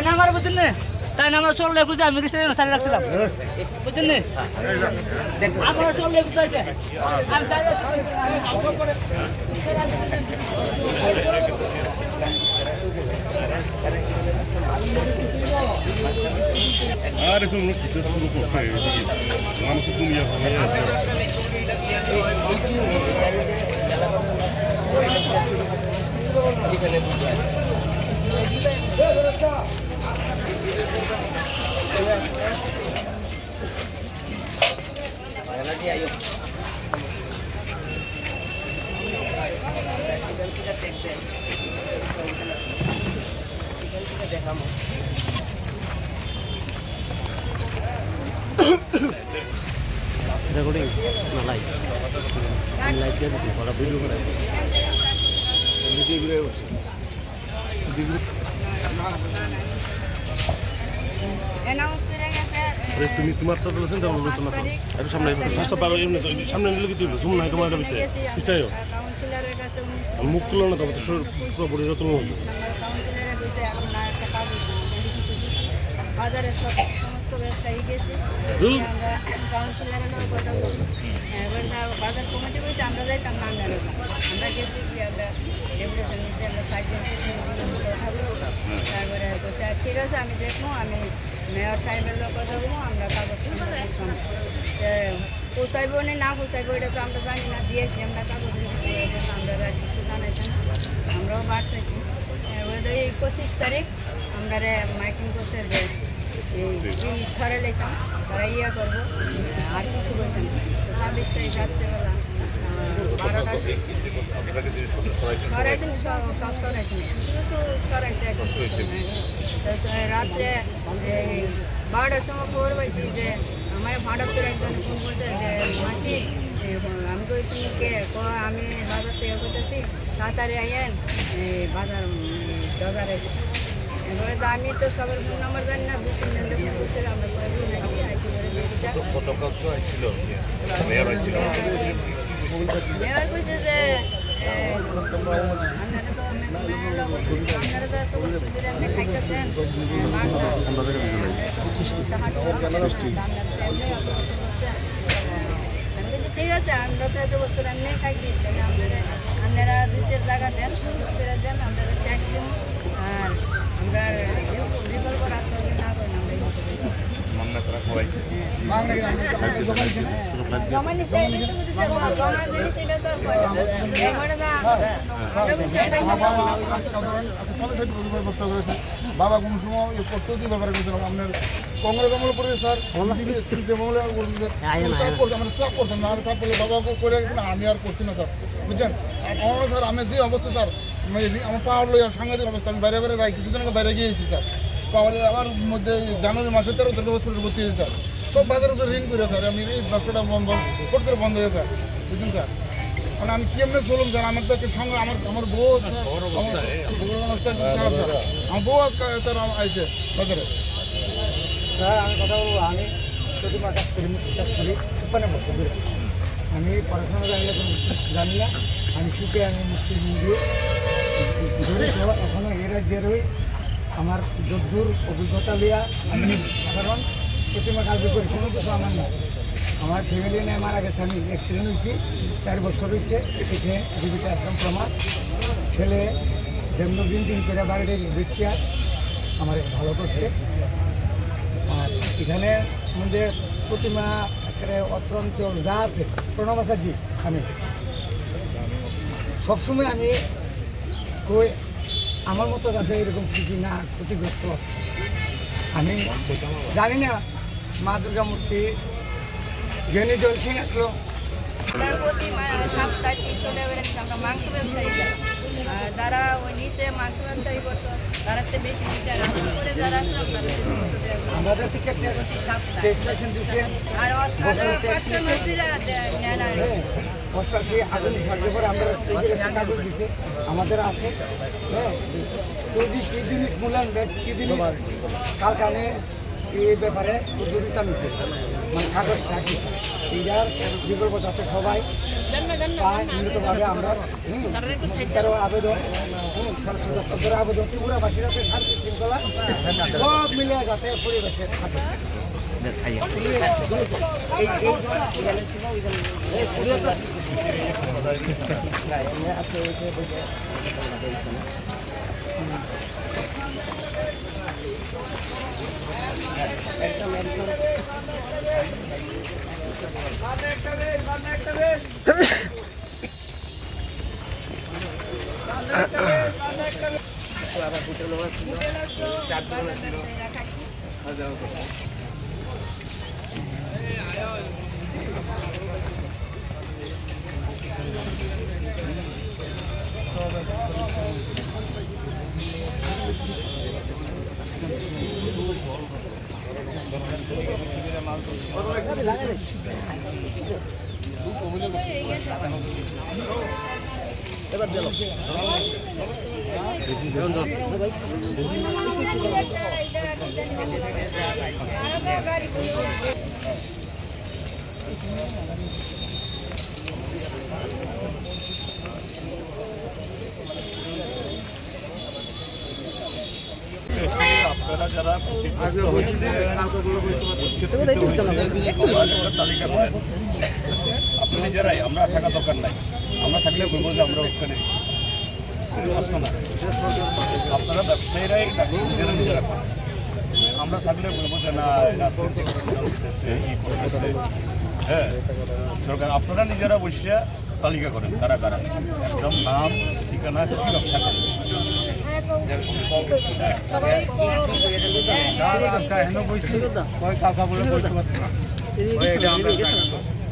তাই না আমার, বুঝছেন না? তাই না আমার চল লেগুছে আমি কিছু সারি রাখছিলাম। বুঝছেন না? আমার চল লেগুছে আছে আমি আরে তো লোক কিছু শুরু করছে? এদিকে মানুষ দুনিয়া হয়ে আছে রেকর্ডিং না লাইভ লাইভ অ্যানাউন্স করে গেছে আরে তুমি তোমার তো বলেছেন বলছো না আরে সামনে ফার্স্ট পারো এমনি তো সামনে নিলে কি তুই জুম নাই তোমার ভিতরে পিছাইও? কাউন্সিলরের কাছে মুখ তুলো না তবে তো পুরো বড়ি এখন না একটা সব সমস্ত ব্যবসায়ী গেছে। আমরা কাউন্সিলরের কথা বলব এবার বাজার কমিটি কইছে আমরা যাইতাম না আমরা আমরা গেছি কি আমরা ডেপুটেশন নিচ্ছি আমরা বলব তারপরে কইছে ঠিক আছে, আমি দেখব, আমি মেয়র সাহেবের লোক কথা বলব, আমরা কাগজ পোষাইব না না পোষাইব, এটা তো আমরা জানি না, দিয়েছি, আমরা কাগজ আমরা কিছু জানাইছি আমরাও বাড়তেছি। পঁচিশ তারিখ, আমরা মাইকিং জিনিস সরে লেখাম তারা ইয়ে করব আর কিছু বলছেন ছাব্বিশ তারিখ রাত্রেবেলা বারোটা সরাইছেন সব সব সরাইছেন শুধু সরাইছে রাত্রে বারোটার সময় খবর পাইছি যে আমার ভাড়াপুর একজন ফোন করছে যে মাসি আমি কই তুমি কে আমি বাজার থেকে করতেছি তাড়াতাড়ি আইয়েন বাজার বাজারে এবারে আমি তো সবার ফোন নাম্বার জানি না দু তিন জনকে ফোন করছে আমরা মেয়র কইছে যে ঠিক আছে আমরা তো এত বছর এমনি খাইছি আপনারা আপনারা দুইটার জায়গা দেন দেন আমরা ট্যাক্স দিব আর আমরা আমরা আমরা বাবা কোন সময় এই প্রস্তুতি ব্যাপারে করেছিলাম আপনার কংগ্রেস আমল করে স্যার আমলে সব করতাম মানে সব করতাম না আর সব করলে বাবাকে করে আমি আর করছি না স্যার। বুঝছেন? আর আমার স্যার আমি যে অবস্থা স্যার আমার পাওয়ার লই সাংঘাতিক অবস্থা আমি বাইরে বাইরে যাই কিছুদিন আগে বাইরে গিয়েছি স্যার। পাওয়ার আবার মধ্যে জানুয়ারি মাসের তেরো তারিখে হসপিটালে ভর্তি হয়েছি স্যার। সব বাজারের উপরে ঋণ করে স্যার আমি এই ব্যবসাটা বন্ধ ফট করে বন্ধ হয়ে স্যার বুঝছেন স্যার? মানে আমি কেমনে চলুম স্যার? আমার তো সঙ্গে আমার আমার বউ বউর অবস্থা খারাপ স্যার। আমার বউ আজকে স্যার আইসে বাজারে। স্যার আমি কথা বলব আমি প্রতিমা কাজ করি কাজ করি সুপানে বসে আমি পড়াশোনা জানি না জানি না। শিখে আমি মুক্তি দিয়ে ধরে তো এখনও এ রাজ্যের আমার যদ্দূর অভিজ্ঞতা লিয়া আমি সাধারণ প্রতিমা কাজ করি কোনো কিছু আমার না আমার ফ্যামিলি নিয়ে মারা গেছে, আমি অ্যাক্সিডেন্ট হয়েছি, চার বছর হয়েছে, এখানে জীবিকা আসলাম প্রমাণ। ছেলে যেমন দিন করে বাড়িতে দিচ্ছে আমার ভালো করছে। আর এখানে আমাদের প্রতিমা একেবারে অত্র যা আছে, প্রণব আচার্য আমি। সবসময় আমি কই, আমার মতো যাতে এরকম স্মৃতি না ক্ষতিগ্রস্ত আমি জানি না মা দুর্গা মূর্তি জ্ঞানী জল সিং আসলো। সপ্তাহে তিনশো টাকা মাংস ব্যবসায়ী যারা ওই নিচে মাংস ব্যবসায়ী করতো। তারা তো বেশি নিচে আর আমরা করে যারা আসলাম তারা তো 300 টাকা করে। আমাদের থেকে দিচ্ছে হ্যাঁ বর্ষা সেই আমরা কাগজ আমাদের আছে। হ্যাঁ তো যে কি জিনিস মূল্যায়ন দেয় কি জিনিস? কালকানে এই ব্যাপারে উদ্যোগিতা নিচ্ছে মানে কাগজটা কি এইটার বিকল্প যাতে সবাই পায় নিয়মিতভাবে আমরা হুম, আবেদন সরকারি দপ্তরের আবেদন ত্রিপুরাবাসীর শান্তি শৃঙ্খলা সব মিলে যাতে পরিবেশে থাকে লোহা ছিল চার লোহা ছিল এবার দিল আপনারা যারা। আপনি নিজেরাই আমরা থাকা দরকার নাই আমরা থাকলে বলব যে আমরা ওখানে আপনারা ব্যবসায়ীরাই নিজেরা নিজেরা আমরা থাকলে বলব যে না। হ্যাঁ সরকার আপনারা নিজেরা বসে তালিকা করেন কারা কারা। একদম নাম ঠিকানা কি রক্ষা করেন। থাকেন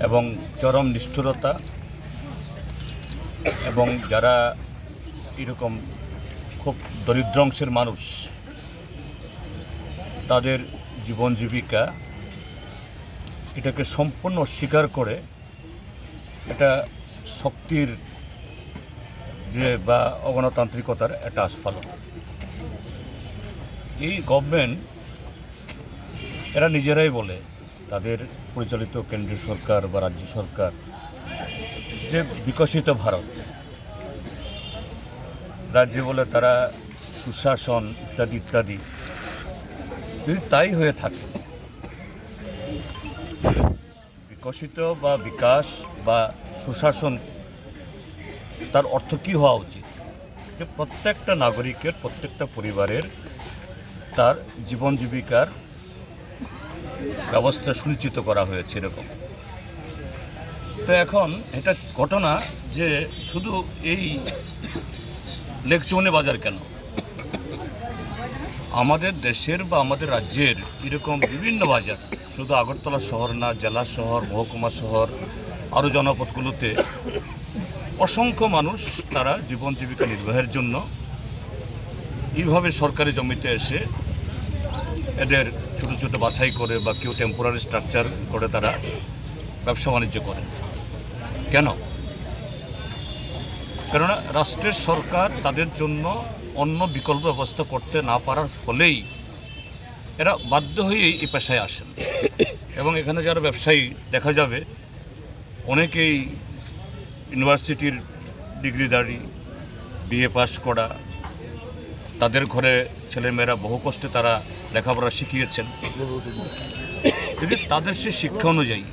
এবং চরম নিষ্ঠুরতা এবং যারা এরকম খুব দরিদ্র অংশের মানুষ, তাদের জীবন জীবিকা এটাকে সম্পূর্ণ স্বীকার করে এটা শক্তির যে বা অগণতান্ত্রিকতার একটা আস্ফালন। এই গভর্নমেন্ট এরা নিজেরাই বলে তাদের পরিচালিত কেন্দ্রীয় সরকার বা রাজ্য সরকার যে বিকশিত ভারত, রাজ্যে বলে তারা সুশাসন ইত্যাদি ইত্যাদি, যদি তাই হয়ে থাকে, বিকশিত বা বিকাশ বা সুশাসন তার অর্থ কী হওয়া উচিত? যে প্রত্যেকটা নাগরিকের, প্রত্যেকটা পরিবারের তার জীবন জীবিকার ব্যবস্থা সুনিশ্চিত করা হয়েছে এরকম। তো এখন এটা ঘটনা যে শুধু এই লেকচৌনে বাজার কেন? আমাদের দেশের বা আমাদের রাজ্যের এরকম বিভিন্ন বাজার, শুধু আগরতলা শহর না, জেলা শহর, মহকুমা শহর আরও জনপদগুলোতে অসংখ্য মানুষ তারা জীবন জীবিকা নির্বাহের জন্য এইভাবে সরকারি জমিতে এসে এদের ছোট ছোট বাছাই করে বা কেউ টেম্পোরারি স্ট্রাকচার করে তারা ব্যবসা বাণিজ্য করে। কেন? কেননা রাষ্ট্রের সরকার তাদের জন্য অন্য বিকল্প ব্যবস্থা করতে না পারার ফলেই এরা বাধ্য হয়েই এই পেশায় আসেন। এবং এখানে যারা ব্যবসায়ী, দেখা যাবে অনেকেই ইউনিভার্সিটির ডিগ্রিধারী, বিএ পাস করা তাদের ঘরে ছেলেমেয়েরা বহু কষ্টে তারা লেখাপড়া শিখিয়েছেন। যদি তাদের সে শিক্ষা অনুযায়ী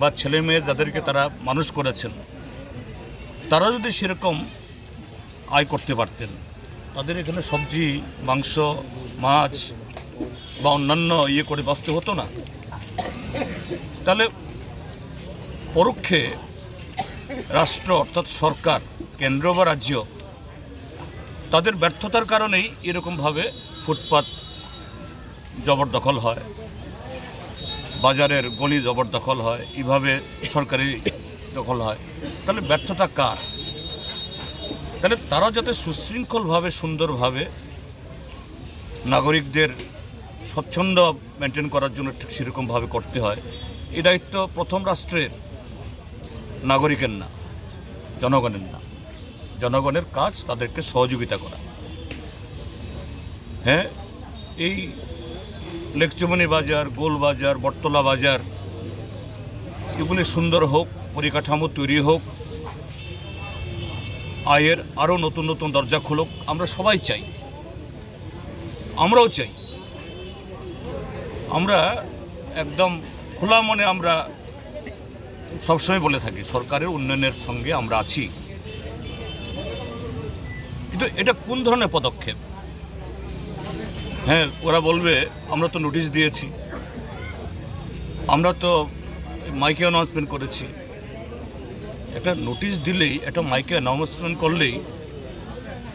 বা ছেলে মেয়ে যাদেরকে তারা মানুষ করেছেন, তারা যদি সেরকম আয় করতে পারতেন, তাদের এখানে সবজি, মাংস, মাছ বা অন্যান্য ইয়ে করে বাঁচতে হতো না। তাহলে পরোক্ষে রাষ্ট্র অর্থাৎ সরকার, কেন্দ্র বা রাজ্য তাদের ব্যর্থতার কারণেই এরকমভাবে ফুটপাত জবরদখল হয়, বাজারের গলি জবরদখল হয়, এভাবে সরকারি দখল হয়। তাহলে ব্যর্থতা কার? তাহলে তারা যাতে সুশৃঙ্খলভাবে, সুন্দরভাবে নাগরিকদের স্বচ্ছন্দ মেনটেন করার জন্য ঠিক সেরকমভাবে করতে হয় এই দায়িত্ব প্রথম রাষ্ট্রের নাগরিকের না, জনগণের না। জনগণের কাজ তাদেরকে সহযোগিতা করা। হ্যাঁ? এই লেকচুমনি বাজার, গোল বাজার, বটতলা বাজার, এগুলি সুন্দর হোক, পরিকাঠামো তৈরি হোক, আয়ের আরও নতুন নতুন দরজা খুলুক, আমরা সবাই চাই। আমরাও চাই। আমরা একদম খোলা মনে আমরা সবসময় বলে থাকি, সরকারের উন্নয়নের সঙ্গে আমরা আছি। কিন্তু এটা কোন ধরনের পদক্ষেপ? হ্যাঁ ওরা বলবে, আমরা তো নোটিশ দিয়েছি। আমরা তো মাইকে অ্যানাউন্সমেন্ট করেছি। একটা নোটিশ দিলেই, একটা মাইকে অ্যানাউন্সমেন্ট করলেই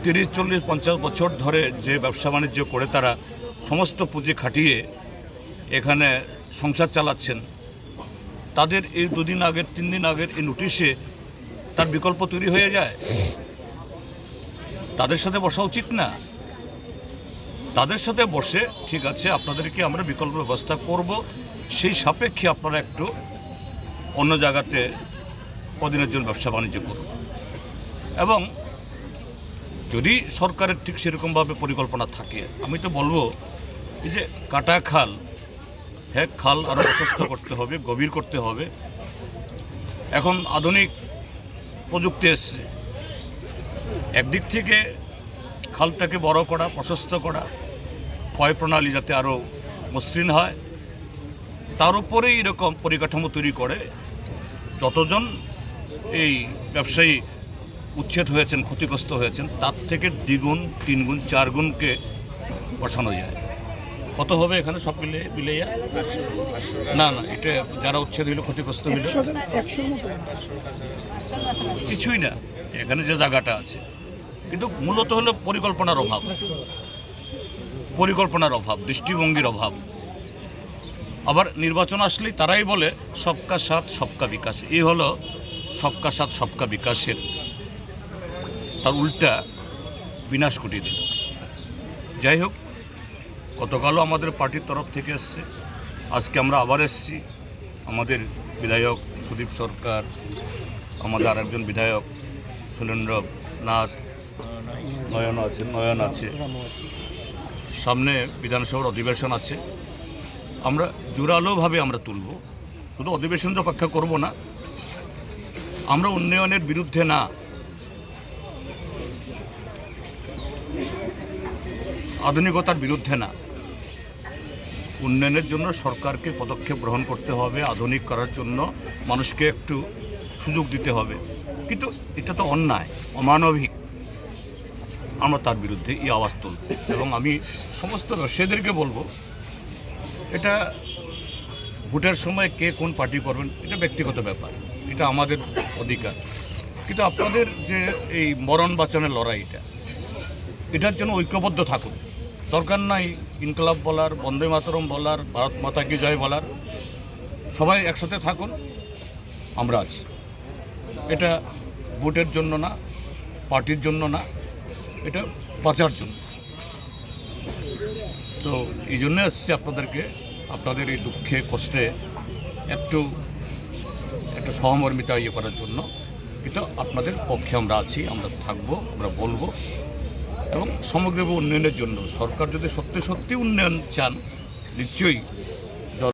তিরিশ, চল্লিশ, পঞ্চাশ বছর ধরে যে ব্যবসা বাণিজ্য করে তারা সমস্ত পুঁজি খাটিয়ে এখানে সংসার চালাচ্ছেন। তাদের এই দুদিন আগের, তিন দিন আগের এই নোটিশে তার বিকল্প তৈরি হয়ে যায়? তাদের সাথে বসা উচিত না। তাদের সাথে বসে, ঠিক আছে, আপনাদেরকে আমরা বিকল্প ব্যবস্থা করব। সেই সাপেক্ষে আপনারা একটু অন্য জায়গাতে কদিনের জন্য ব্যবসা বাণিজ্য করুন। এবং যদি সরকারের ঠিক সেরকমভাবে পরিকল্পনা থাকে, আমি তো বলব যে কাটা খাল হ্যাঁ খাল আরও প্রশস্ত করতে হবে, গভীর করতে হবে। এখন আধুনিক প্রযুক্তি এসছে। একদিক থেকে খালটাকে বড় করা প্রশস্ত করা পয় প্রণালী যাতে আরও মসৃণ হয় তার উপরেই এরকম পরিকাঠামো তৈরি করে যতজন এই ব্যবসায়ী উচ্ছেদ হয়েছেন ক্ষতিগ্রস্ত হয়েছেন তার থেকে দ্বিগুণ তিনগুণ চার গুণকে বসানো যায়। কত হবে এখানে সব মিলে মিলাইয়া? না না এটা যারা উচ্ছেদ হইল ক্ষতিগ্রস্ত হইল। কিছুই না। এখানে যে জায়গাটা আছে, কিন্তু মূলত হলো পরিকল্পনার অভাব। পরিকল্পনার অভাব, দৃষ্টিভঙ্গির অভাব। আবার নির্বাচন আসলেই তারাই বলে, সবকা সাথ, সবকা বিকাশ। এই হলো সবকা সাথ, সবকা বিকাশের তার উল্টা বিনাশ ঘটিয়ে দিল। যাই হোক, গতকালও আমাদের পার্টির তরফ থেকে এসছে। আজকে আমরা আবার এসছি। আমাদের বিধায়ক সুদীপ সরকার, আমাদের আরেকজন বিধায়ক সুরেন্দ্র নাথ নয়ন আছে নয়ন আছে। সামনে বিধানসভার অধিবেশন আছে। আমরা জোরালোভাবে আমরা তুলব। শুধু অধিবেশন অপেক্ষা করব না। আমরা উন্নয়নের বিরুদ্ধে না। আধুনিকতার বিরুদ্ধে না। উন্নয়নের জন্য সরকারকে পদক্ষেপ গ্রহণ করতে হবে। আধুনিক করার জন্য মানুষকে একটু সুযোগ দিতে হবে। কিন্তু এটা তো অন্যায়, অমানবিক। আমরা তার বিরুদ্ধে এই আওয়াজ তুলব এবং আমি সমস্ত ব্যবসায়ীদেরকে বলব, এটা ভোটের সময় কে কোন পার্টি করবেন, এটা ব্যক্তিগত ব্যাপার। এটা আমাদের অধিকার। কিন্তু আপনাদের যে এই মরণ বাঁচানোর লড়াইটা এটার জন্য ঐক্যবদ্ধ থাকুন। দরকার নাই ইনকলাব বলার, বন্দে মাতরম বলার, ভারত মাতা কি জয় বলার। সবাই একসাথে থাকুন, আমরা আছি। এটা ভোটের জন্য না, পার্টির জন্য না, এটা বাঁচার জন্য। তো এই জন্য এসছি আপনাদেরকে। আপনাদের এই দুঃখে, কষ্টে একটু একটু সহমর্মিতা ইয়ে করার জন্য কিন্তু আপনাদের পক্ষে আমরা আছি, আমরা থাকব, আমরা বলব। এবং সমগ্র উন্নয়নের জন্য সরকার যদি সত্যি সত্যি উন্নয়ন চান, নিশ্চয়ই